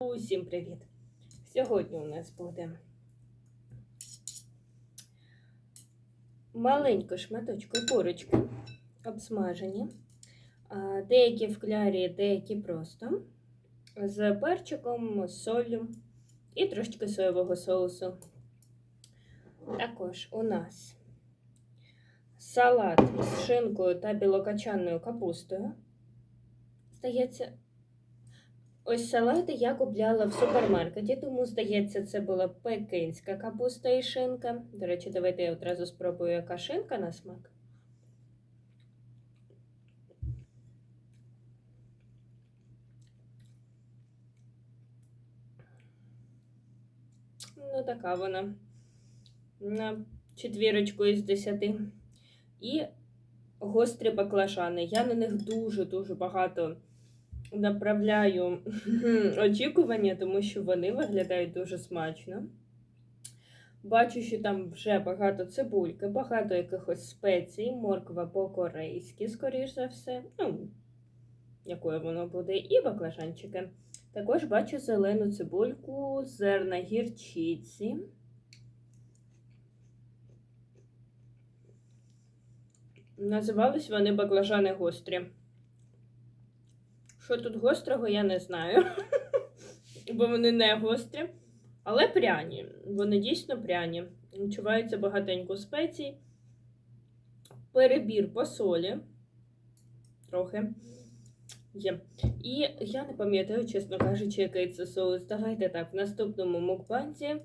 Усім привіт! Сьогодні у нас буде маленько шматочку курочки обсмажені, деякі в клярі, деякі просто, з перчиком, солью і трошечки соєвого соусу. Також у нас салат з шинкою та білокачанною капустою. Здається, Ось салати я купляла в супермаркеті, тому, здається, це була пекинська капуста і шинка. До речі, давайте я одразу спробую, яка шинка на смак. Ну, така вона. На четвірочку із десяти. І гострі баклажани. Я на них дуже-дуже багато направляю очікування, тому що вони виглядають дуже смачно. Бачу, що там вже багато цибульки, багато якихось спецій, морква по-корейськи, скоріш за все. Ну, якою воно буде, і баклажанчики. Також бачу зелену цибульку, зерна гірчиці. Називались вони баклажани гострі. Що тут гострого, я не знаю. Бо вони не гострі. Але пряні. Вони дійсно пряні. Відчувається багатенько спецій. Перебір по солі. Трохи є. І я не пам'ятаю, чесно кажучи, який це соус. Давайте так, в наступному мукбанці,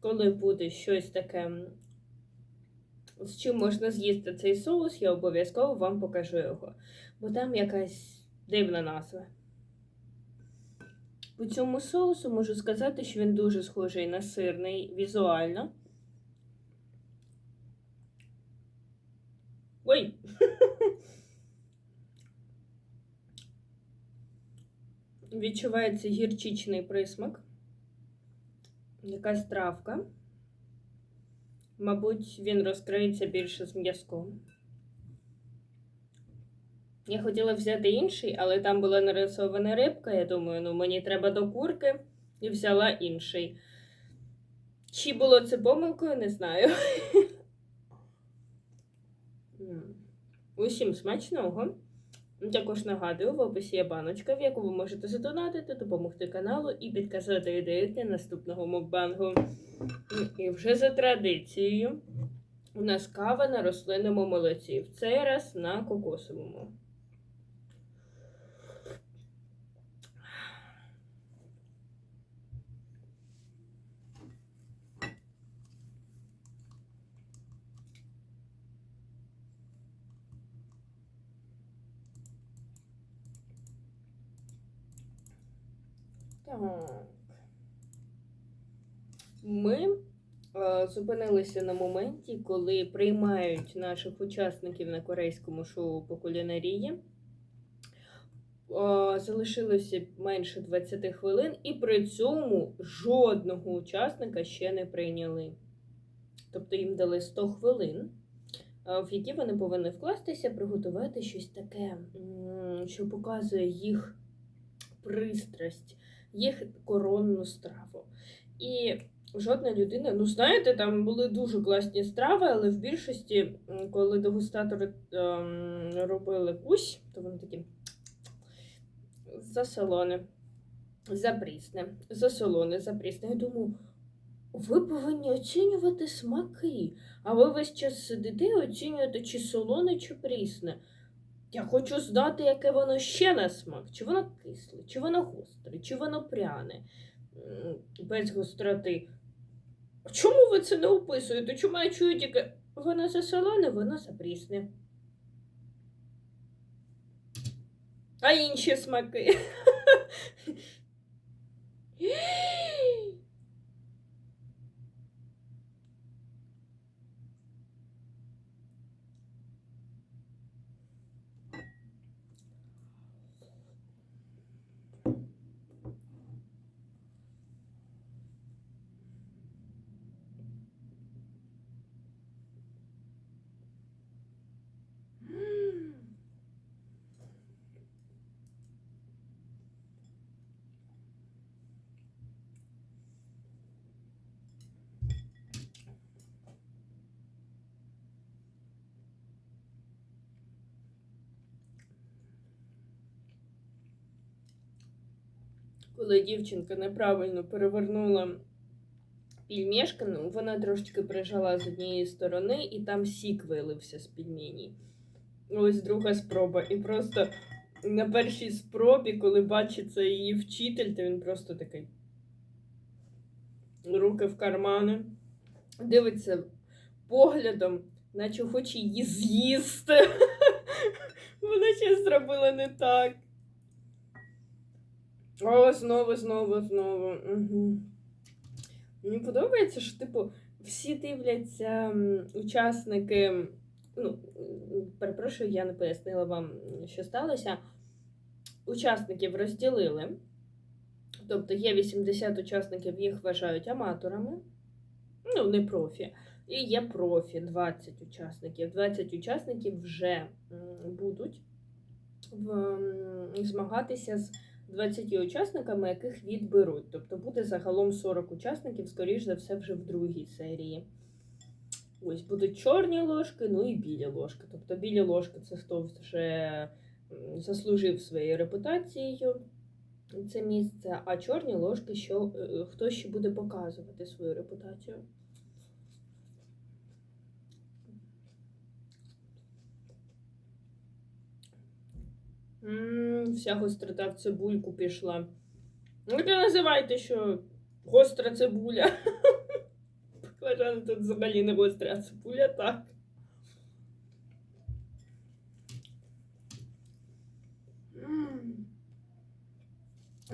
коли буде щось таке, з чим можна з'їсти цей соус, я обов'язково вам покажу його. Бо там якась. Дивна назва. По цьому соусу можу сказати, що він дуже схожий на сирний візуально. Ой! Відчувається гірчичний присмак. Якась травка. Мабуть, він розкриється більше з м'язком. Я хотіла взяти інший, але там була нарисована рибка. Я думаю, ну мені треба до курки і взяла інший. Чи було це помилкою, не знаю. Усім смачного. Також нагадую, в описі є баночка, в яку ви можете задонатити, допомогти каналу і підказати ідеї для наступного мукбангу. І вже за традицією у нас кава на рослинному молоці. В цей раз на кокосовому. Так. Ми е, зупинилися на моменті, коли приймають наших учасників на корейському шоу по кулінарії. Е, залишилося менше 20 хвилин, і при цьому жодного учасника ще не прийняли. Тобто їм дали 100 хвилин, е, в які вони повинні вкластися, приготувати щось таке, що показує їх пристрасть їх коронну страву. І жодна людина, ну знаєте, там були дуже класні страви, але в більшості, коли дегустатори ем, робили кусь, то вони такі засолоне, запрісне, засолоне, запрісне. Я думаю, ви повинні оцінювати смаки, а ви весь час сидите і оцінюєте, чи солоне, чи прісне. Я хочу знати, яке воно ще на смак. Чи воно кисле, чи воно гостре, чи воно пряне, без гостроти. Чому ви це не описуєте? Чому я чую тільки воно засолене, воно запрісне. А інші смаки. коли дівчинка неправильно перевернула пільмешка, ну, вона трошечки прижала з однієї сторони, і там сік вилився з пельмені. Ось друга спроба. І просто на першій спробі, коли бачиться її вчитель, то він просто такий. Руки в кармани, дивиться поглядом, наче хоче її з'їсти. Вона щось зробила не так. О, знову, знову, знову. Угу. Мені подобається, що, типу, всі дивляться учасники. Ну, перепрошую, я не пояснила вам, що сталося. Учасників розділили. Тобто є 80 учасників, їх вважають аматорами, ну, не профі. І є профі 20 учасників. 20 учасників вже будуть в, змагатися з 20 учасниками, яких відберуть. Тобто буде загалом 40 учасників, скоріш за все, вже в другій серії. Ось будуть чорні ложки, ну і білі ложки. Тобто білі ложки це хто вже заслужив своєю репутацією це місце, а чорні ложки, що е, хто ще буде показувати свою репутацію. М, Вся гострота в цибульку пішла. Ну, ви називайте, що гостра цибуля. Баклажани тут взагалі не гостра, цибуля так.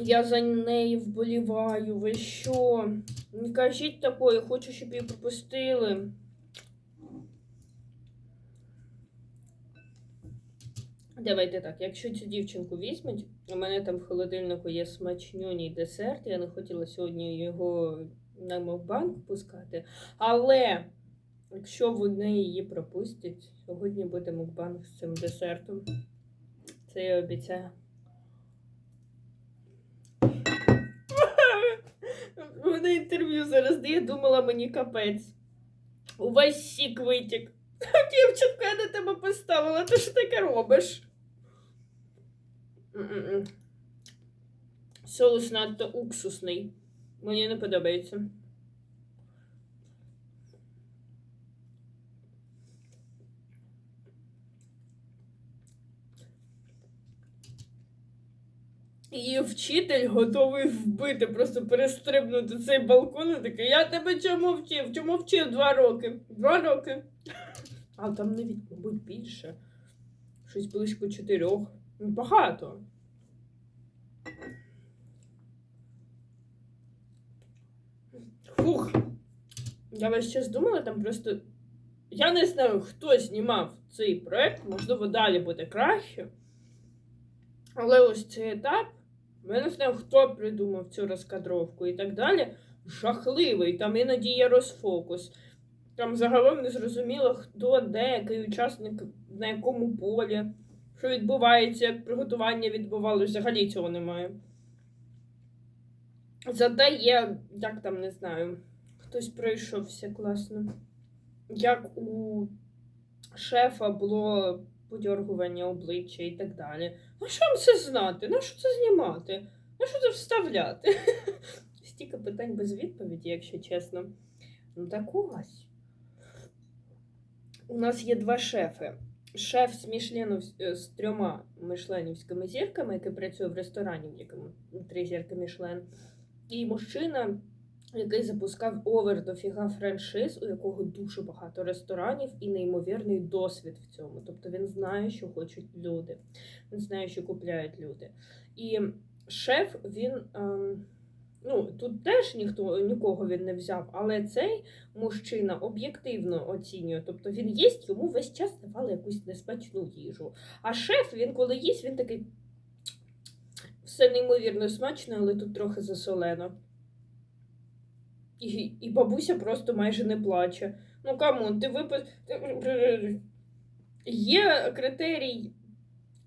Я за неї вболіваю. Ви що? Не кажіть такої, хочу, щоб її пропустили. Давайте так, якщо цю дівчинку візьмуть, у мене там в холодильнику є смачнюній десерт. Я не хотіла сьогодні його на мокбанк пускати. Але якщо вони її пропустять, сьогодні буде мукбанк з цим десертом. Це я обіцяю. Вона інтерв'ю зараз дає, думала мені капець. Увесь сік витік. Дівчинка, я на тебе поставила, ти що таке робиш? Соус надто уксусний. Мені не подобається. Її вчитель готовий вбити, просто перестрибнути цей балкон і такий, я тебе чому вчив? Чому вчив два роки? Два роки. А там навіть, мабуть, більше. Щось близько чотирьох. Багато. Фух. Я весь час думала, там просто. Я не знаю, хто знімав цей проект, можливо, далі буде краще. Але ось цей етап, я не знаю, хто придумав цю розкадровку і так далі. Жахливий, там іноді є розфокус. Там загалом не зрозуміло, хто, де, який учасник, на якому полі, що відбувається, як приготування відбувалося, взагалі цього немає. Зате є, як там не знаю, хтось пройшовся класно. Як у шефа було подьоргування обличчя і так далі. На що вам це знати? На що це знімати? На що це вставляти? Стільки питань без відповіді, якщо чесно. Ну так ось. У нас є два шефи. Шеф з Мішлену з трьома мишленівськими зірками, який працює в ресторані, в якому три зірки Мішлен. І мужчина, який запускав овер дофіга франшиз, у якого дуже багато ресторанів і неймовірний досвід в цьому. Тобто він знає, що хочуть люди, він знає, що купляють люди. І шеф, він. Ем, Ну, тут теж ніхто нікого він не взяв, але цей мужчина об'єктивно оцінює. Тобто він їсть, йому весь час давали якусь несмачну їжу. А шеф, він коли їсть, він такий все неймовірно смачно, але тут трохи засолено. І, і бабуся просто майже не плаче. Ну камон, ти випис... Є критерій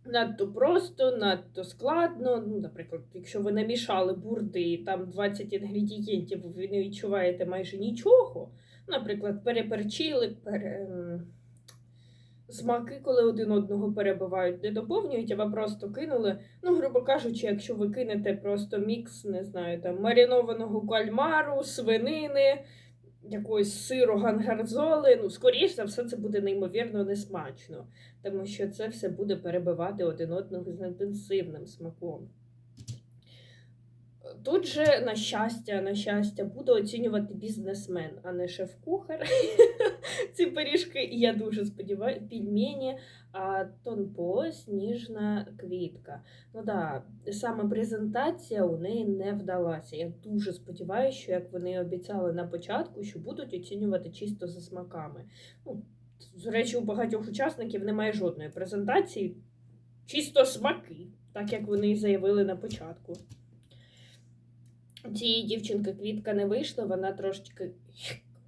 надто просто, надто складно. Ну, наприклад, якщо ви намішали бурди і там 20 інгредієнтів, ви не відчуваєте майже нічого. Наприклад, переперчили, пере... ем, смаки, коли один одного перебивають, не доповнюють, а ви просто кинули. Ну, грубо кажучи, якщо ви кинете просто мікс, не знаю, там маринованого кальмару, свинини, якогось сиру гангарзоли, ну, скоріш за все, це буде неймовірно несмачно, тому що це все буде перебивати один одного з інтенсивним смаком. Тут же, на щастя, на щастя, буду оцінювати бізнесмен, а не шеф-кухар. Ці пиріжки, і я дуже сподіваюся, пельмені, а тонпо, сніжна квітка. Ну да, саме презентація у неї не вдалася. Я дуже сподіваюся, що як вони обіцяли на початку, що будуть оцінювати чисто за смаками. Ну, до речі, у багатьох учасників немає жодної презентації, чисто смаки, так як вони заявили на початку. Цієї дівчинки квітка не вийшла, вона трошечки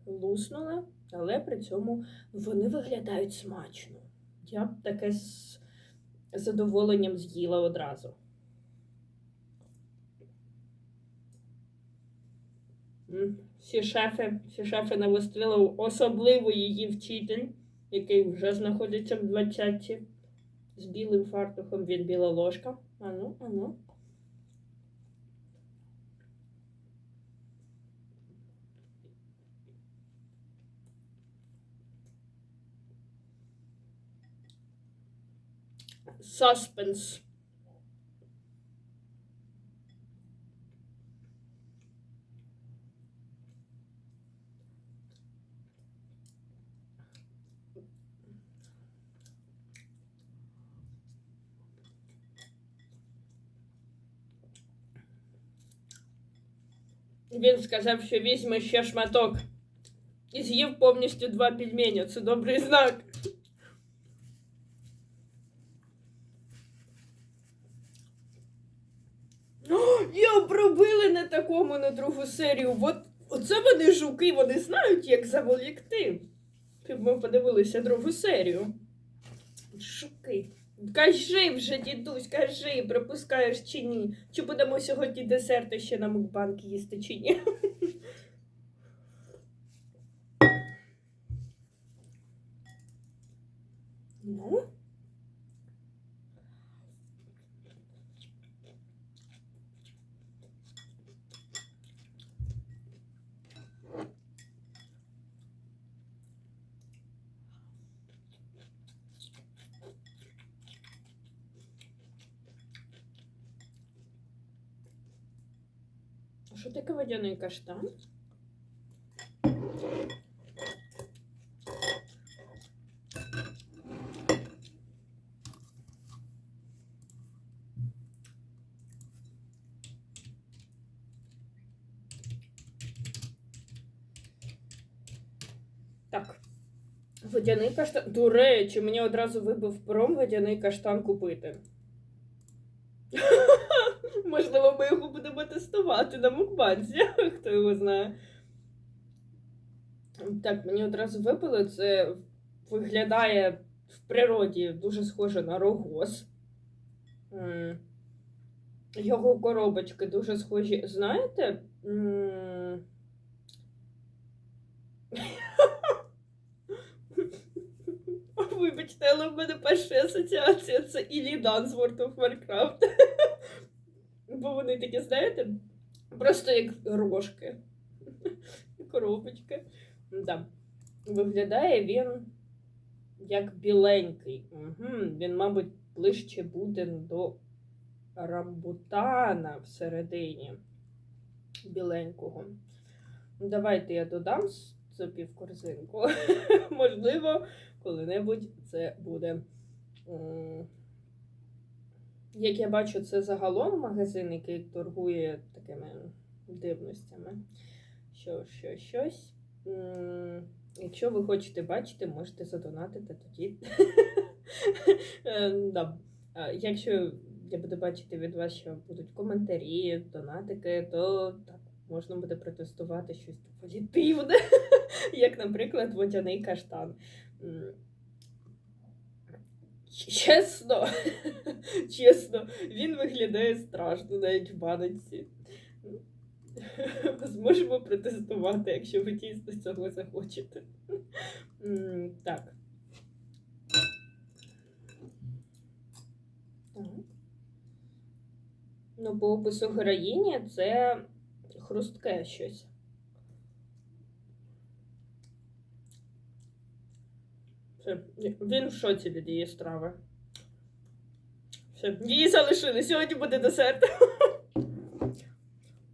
луснула, але при цьому вони виглядають смачно. Я б таке з задоволенням з'їла одразу. Всі шефи, всі шефи навострили, особливо її вчитель, який вже знаходиться в 20-ті. з білим фартухом від біла ложка. Ану, ану. Suspense. Він сказав, що візьме ще шматок і з'їв повністю два пельмені. Це добрий знак. Другу серію. От, оце вони жуки, вони знають, як заволікти. Ми подивилися другу серію. Жуки. Кажи вже, дідусь, кажи, пропускаєш чи ні? Чи будемо сьогодні десерти ще на мукбанк їсти чи ні? Ну? А Що таке водяний каштан? Так. Водяний каштан. До речі, мені одразу вибив пром водяний каштан купити. Можливо, ми його будемо на мукбанзі, хто його знає. Так, мені одразу випало, це виглядає в природі дуже схоже на рогоз. Його коробочки дуже схожі. Знаєте? Вибачте, але в мене перша асоціація це Ілідан з World of Warcraft. Бо вони такі, знаєте, просто як рожки. Коробочки. Да. Виглядає він як біленький. Угу. Він, мабуть, ближче буде до рамбутана всередині біленького. Давайте я додам собі в корзинку. Можливо, коли-небудь це буде. Як я бачу, це загалом магазин, який торгує такими дивностями. Що, що, щось. Якщо ви хочете бачити, можете задонатити тоді. Е, Якщо я буду бачити від вас, що будуть коментарі, донатики, то так, можна буде протестувати щось доволі дивне, як, наприклад, водяний каштан. Чесно, чесно, він виглядає страшно навіть в баночці. Зможемо протестувати, якщо ви дійсно цього захочете. Так. Так. Ну, по опису героїні це хрустке щось. Все, він в шоці від її страви. Все, її залишили. Сьогодні буде десерт.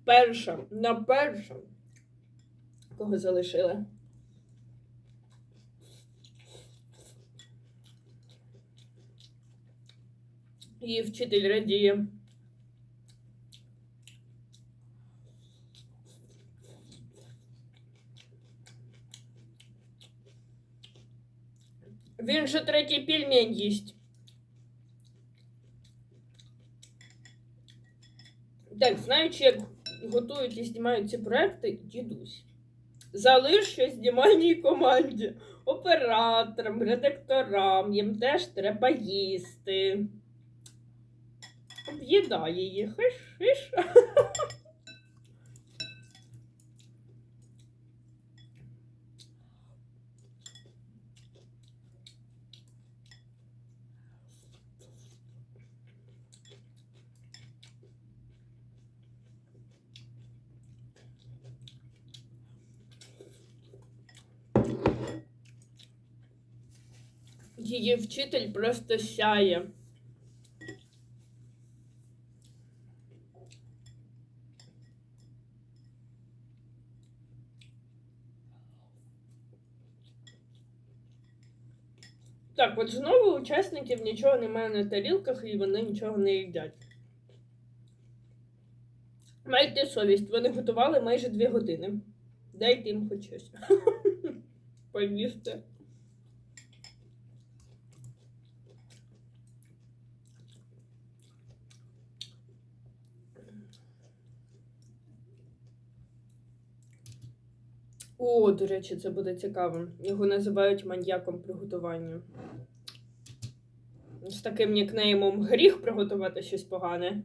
Перша, на перша. Кого залишили? Її вчитель радіє. Він же третій пельмень їсть. Так, знаючи, як готують і знімають ці проекти, дідусь. Залиш щось знімальній команді, операторам, редакторам, їм теж треба їсти. Об'їдає її, хиш, хиш. Її вчитель просто сяє. Так, от знову учасників нічого немає на тарілках і вони нічого не їдять. Майте совість, вони готували майже дві години. Дайте їм хоч щось. Поїсти. О, до речі, це буде цікаво. Його називають маньяком приготування. З таким нікнеймом гріх приготувати щось погане.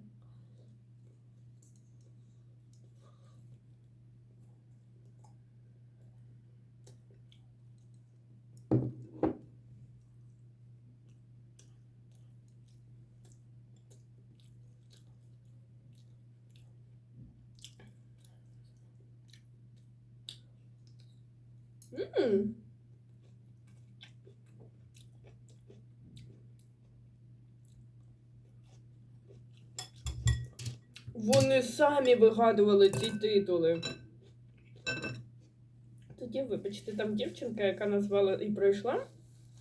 М. Вони самі вигадували ці титули. Тоді, вибачте, там дівчинка, яка назвала і пройшла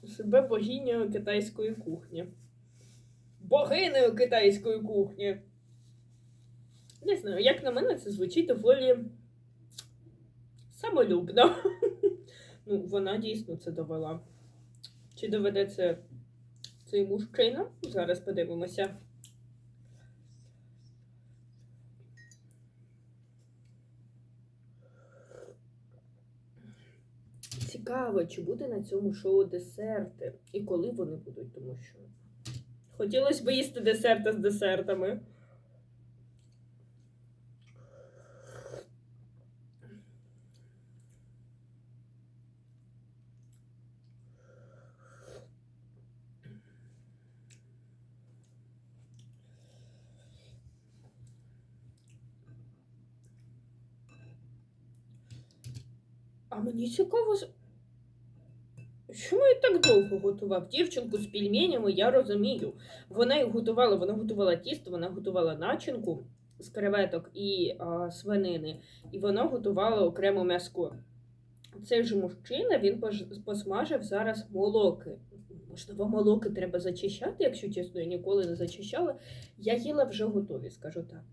себе богинею китайської кухні. Богинею китайської кухні. Не знаю, як на мене, це звучить доволі самолюбно. Ну, вона дійсно це довела. Чи доведе це цей мужчина? Зараз подивимося. Цікаво, чи буде на цьому шоу десерти і коли вони будуть, тому що хотілося б їсти десерти з десертами. А мені цікаво, чому я так довго готував? Дівчинку з пельменями я розумію. Вона їх готувала, вона готувала тісто, вона готувала начинку з креветок і а, свинини, і вона готувала окремо м'яско. Цей же мужчина він посмажив зараз молоки. Можливо, молоки треба зачищати, якщо чесно, я ніколи не зачищала. Я їла вже готові, скажу так.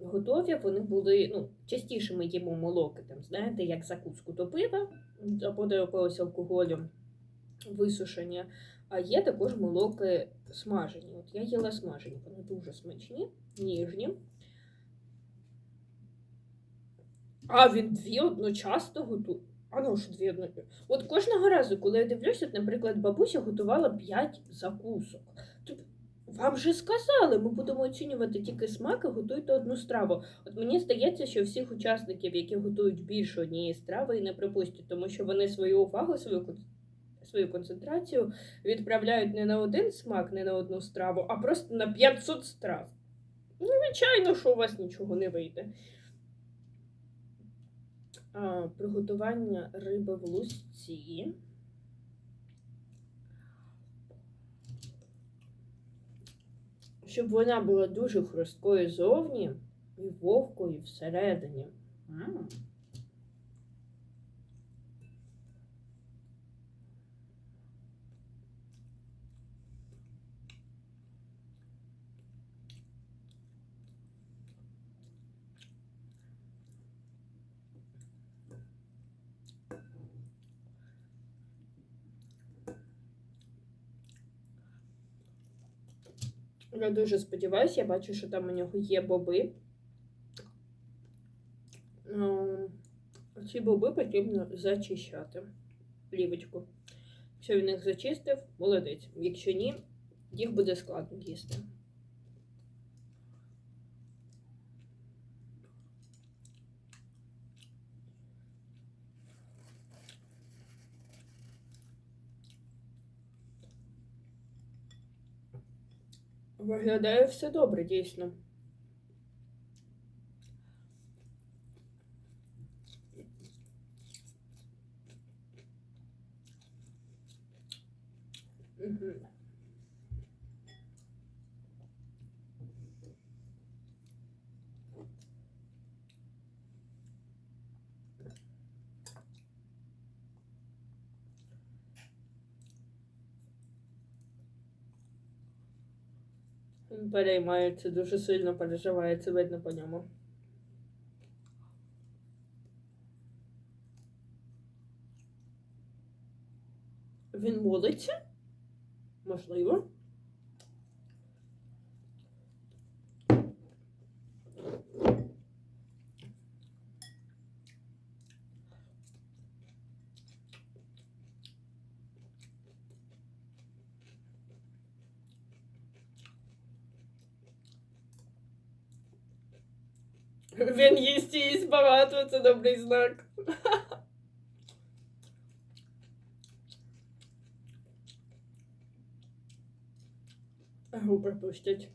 Готові вони були, ну, частіше ми їмо молоки, там, знаєте, як закуску до пива або до якогось алкоголю висушення. А є також молоки смажені. От я їла смажені, вони дуже смачні, ніжні. А він дві одночасно готує. А ну що дві одно. От кожного разу, коли я дивлюся, наприклад, бабуся готувала 5 закусок. Тобто, вам же сказали, ми будемо оцінювати тільки смак і готуйте одну страву. От мені здається, що всіх учасників, які готують більше однієї страви, і не припустять, тому що вони свою увагу, свою свою концентрацію відправляють не на один смак, не на одну страву, а просто на 500 страв. Ну, звичайно, що у вас нічого не вийде. А, приготування риби в лусці. Щоб вона була дуже хрусткою зовні і вовкою всередині. Я дуже сподіваюся, я бачу, що там у нього є боби. Ем, Ці боби потрібно зачищати плівочку. Якщо він їх зачистив, молодець. Якщо ні, їх буде складно їсти. Виглядає все добре, дійсно. Мгм. Він переймається, дуже сильно переживає, це видно по ньому. Він молиться? Можливо. Він їсть їсть багато, це добрий знак. Губи пустять.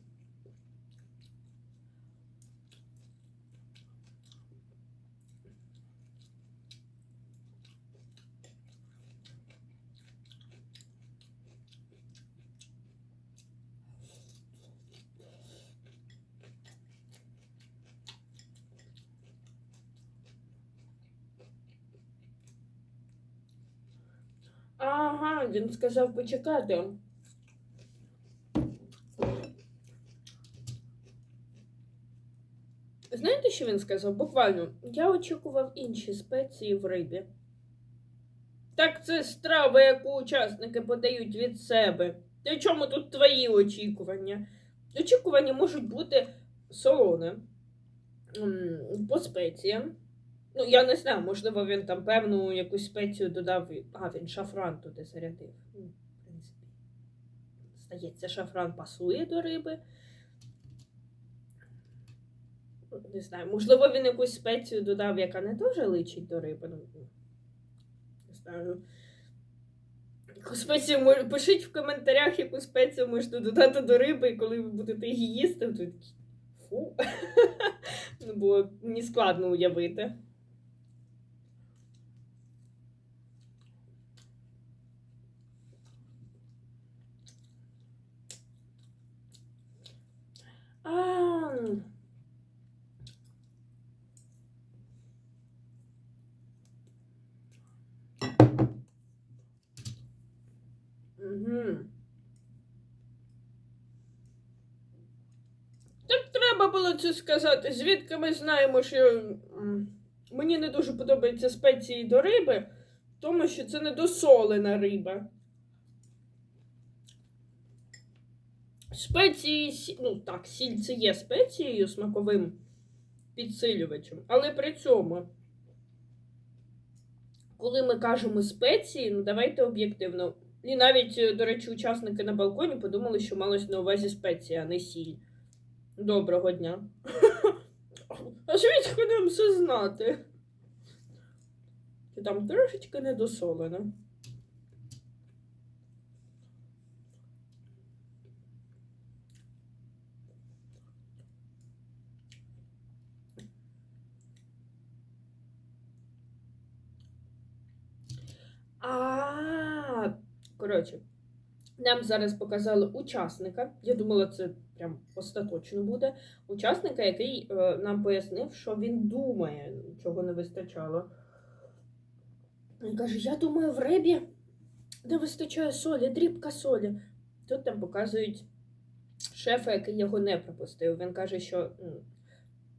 Ага, він сказав почекати. Знаєте, що він сказав? Буквально, я очікував інші спеції в рибі. Так це страва, яку учасники подають від себе. Та чому тут твої очікування? Очікування можуть бути солоне по спеціям. Ну, я не знаю, можливо, він там певну якусь спецію додав. А, він шафран туди зарядив. Ну, в принципі, здається, шафран пасує до риби. Не знаю, можливо, він якусь спецію додав, яка не дуже личить до риби. Ну, не знаю. Яку спецію Пишіть в коментарях, яку спецію можете додати до риби, і коли ви будете її їсти, то фу. Ну, бо мені складно уявити. А, Угу. Так треба було це сказати. Звідки ми знаємо, що мені не дуже подобаються спеції до риби, тому що це недосолена риба. Спеції, ну так, сіль це є спецією смаковим підсилювачем, але при цьому, коли ми кажемо спеції, ну давайте об'єктивно. І навіть, до речі, учасники на балконі подумали, що малось на увазі спеція, а не сіль. Доброго дня. А швидко нам все знати. Ти там трошечки недосолена. А, коротше нам зараз показали учасника. Я думала, це прям остаточно буде. Учасника, який е, нам пояснив, що він думає, чого не вистачало. Він каже: Я думаю, в рибі не вистачає солі, дрібка солі. Тут там показують шефа, який його не пропустив. Він каже, що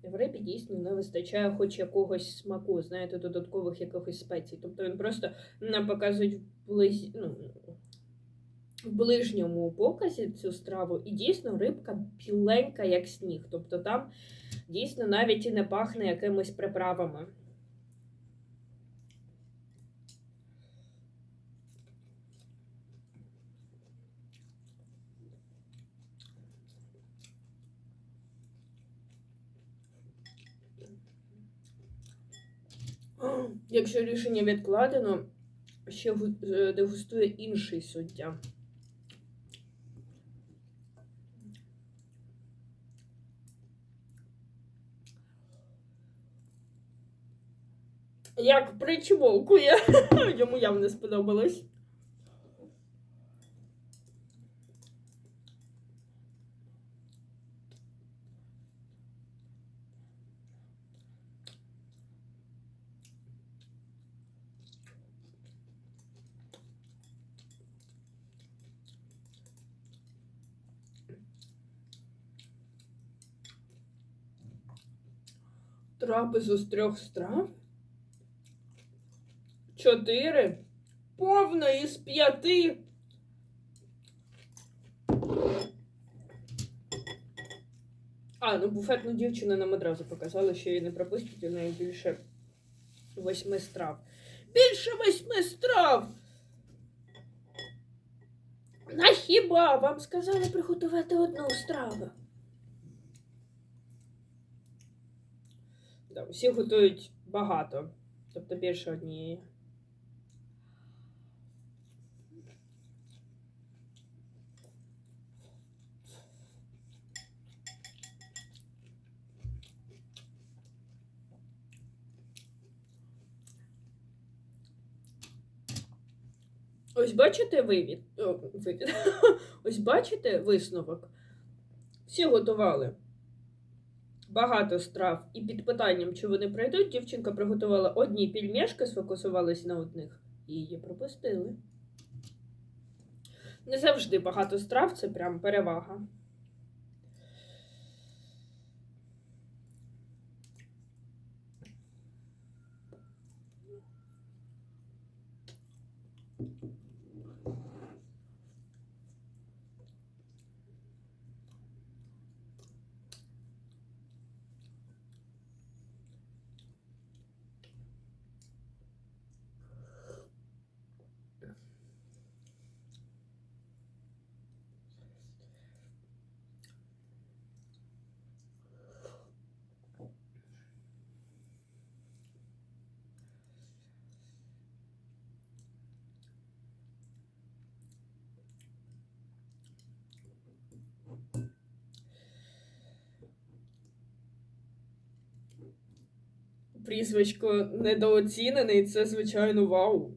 в рибі дійсно не вистачає хоч якогось смаку, знаєте, додаткових якихось спецій. Тобто він просто нам показують близь... ну, в ближньому показі цю страву, і дійсно рибка біленька, як сніг. Тобто там дійсно навіть і не пахне якимись приправами. Якщо рішення відкладено, ще е, дегустує інший суддя. Як причмокує. Йому явно сподобалось. Трапезу з трьох страв? Чотири? Повна із п'яти. А, ну буфетну дівчину нам одразу показали, що її не пропустять, у неї більше восьми страв. Більше восьми страв! На хіба вам сказали приготувати одну страву? Да, всі готують багато, тобто більше однієї. Ось бачите вивід? Вивід. Ось бачите висновок? Всі готували багато страв, і під питанням, чи вони пройдуть, дівчинка приготувала одні пільмешки, сфокусувалась на одних, і її пропустили. Не завжди багато страв це прям перевага. Прізвисько недооцінений, це, звичайно, вау.